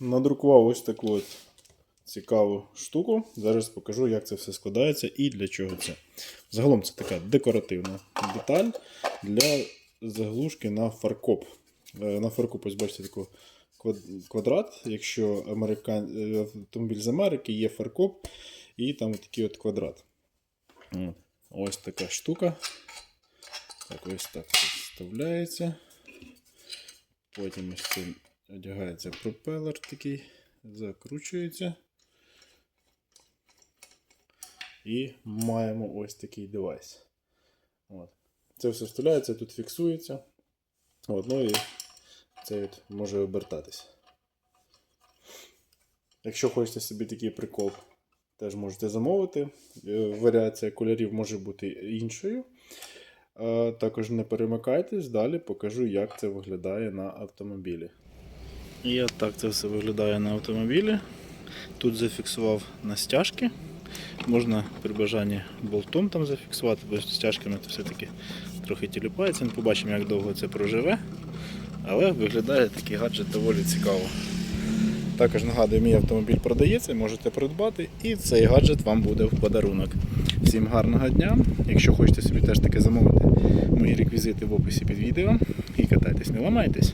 надрукував ось таку от цікаву штуку. Зараз покажу, як це все складається і для чого це. Загалом це така декоративна деталь для заглушки на фаркоп. Е, На фаркоп, ось бачите, такий квадрат. Якщо американ... е, автомобіль з Америки є фаркоп, і там такий от квадрат. Ось така штука. Так, ось так вставляється. Потім ось цим одягається пропелер такий, закручується. І маємо ось такий девайс. От. Це все вставляється, тут фіксується. От, ну і це от може обертатись. Якщо хочете собі такий прикол, теж можете замовити. Е, Варіація кольорів може бути іншою. Е, Також не перемикайтесь, далі покажу, як це виглядає на автомобілі. І от так це все виглядає на автомобілі. Тут зафіксував на стяжки. Можна при бажанні болтом там зафіксувати, бо стяжками це все-таки трохи тіліпається. Ми побачимо, як довго це проживе. Але виглядає такий гаджет доволі цікаво. Також нагадую, мій автомобіль продається, можете придбати, і цей гаджет вам буде в подарунок. Всім гарного дня! Якщо хочете собі теж таке замовити, мої реквізити в описі під відео. І катайтесь, не ламайтесь.